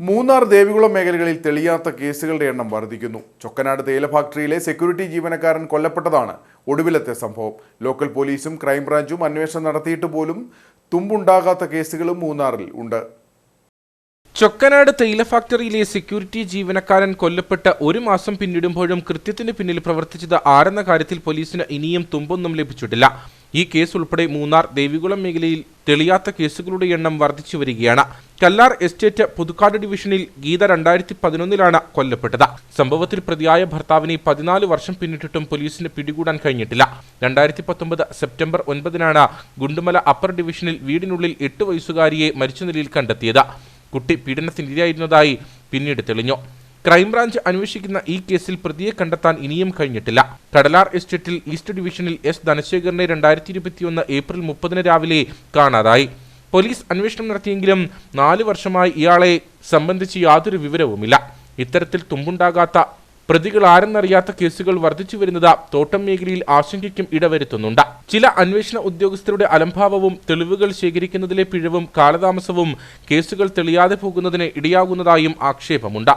മൂന്നാർ ദേവികുളം മേഖലകളിൽ തെളിയാത്ത കേസുകളുടെ എണ്ണം വർദ്ധിക്കുന്നു. ചൊക്കനാട് തേയില ഫാക്ടറിയിലെ സെക്യൂരിറ്റി ജീവനക്കാരൻ കൊല്ലപ്പെട്ടതാണ് ഒടുവിലത്തെ സംഭവം. ലോക്കൽ പോലീസും ക്രൈംബ്രാഞ്ചും അന്വേഷണം നടത്തിയിട്ട് പോലും തുമ്പുണ്ടാകാത്ത കേസുകളും മൂന്നാറിൽ ഉണ്ട്. ചൊക്കനാട് തേയില ഫാക്ടറിയിലെ സെക്യൂരിറ്റി ജീവനക്കാരൻ കൊല്ലപ്പെട്ട ഒരു മാസം പിന്നിടുമ്പോഴും കൃത്യത്തിന് പിന്നിൽ പ്രവർത്തിച്ചത് ആരെന്ന കാര്യത്തിൽ പോലീസിന് ഇനിയും തുമ്പൊന്നും ലഭിച്ചിട്ടില്ല. ഈ കേസ് ഉൾപ്പെടെ മൂന്നാർ ദേവികുളം മേഖലയിൽ തെളിയാത്ത കേസുകളുടെ എണ്ണം വർദ്ധിച്ചു വരികയാണ്. കല്ലാർ എസ്റ്റേറ്റ് പുതുക്കാട് ഡിവിഷനിൽ ഗീത രണ്ടായിരത്തി പതിനൊന്നിലാണ് കൊല്ലപ്പെട്ടത്. സംഭവത്തിൽ പ്രതിയായ ഭർത്താവിനെ പതിനാല് വർഷം പിന്നിട്ടിട്ടും പോലീസിന് പിടികൂടാൻ കഴിഞ്ഞിട്ടില്ല. രണ്ടായിരത്തി പത്തൊമ്പത് സെപ്റ്റംബർ ഒൻപതിനാണ് ഗുണ്ടുമല അപ്പർ ഡിവിഷനിൽ വീടിനുള്ളിൽ എട്ട് വയസ്സുകാരിയെ മരിച്ച നിലയിൽ കണ്ടെത്തിയത്. കുട്ടി പീഡനത്തിനിരയായിരുന്നതായി പിന്നീട് തെളിഞ്ഞു. ക്രൈംബ്രാഞ്ച് അന്വേഷിക്കുന്ന ഈ കേസിൽ പ്രതിയെ കണ്ടെത്താൻ ഇനിയും കഴിഞ്ഞിട്ടില്ല. കടലാർ എസ്റ്റേറ്റിൽ ഈസ്റ്റ് ഡിവിഷനിൽ എസ് ധനശേഖരനെ രണ്ടായിരത്തി ഇരുപത്തിയൊന്ന് ഏപ്രിൽ മുപ്പതിന് രാവിലെ കാണാതായി. പോലീസ് അന്വേഷണം നടത്തിയെങ്കിലും നാല് വർഷമായി ഇയാളെ സംബന്ധിച്ച് യാതൊരു വിവരവുമില്ല. ഇത്തരത്തിൽ തുമ്പുണ്ടാകാത്ത പ്രതികൾ ആരെന്നറിയാത്ത കേസുകൾ വർദ്ധിച്ചു വരുന്നത് തോട്ടം മേഖലയിൽ ആശങ്കയ്ക്കും ഇടവരുത്തുന്നുണ്ട്. ചില അന്വേഷണ ഉദ്യോഗസ്ഥരുടെ അലംഭാവവും തെളിവുകൾ ശേഖരിക്കുന്നതിലെ പിഴവും കാലതാമസവും കേസുകൾ തെളിയാതെ പോകുന്നതിന് ഇടയാകുന്നതായും ആക്ഷേപമുണ്ട്.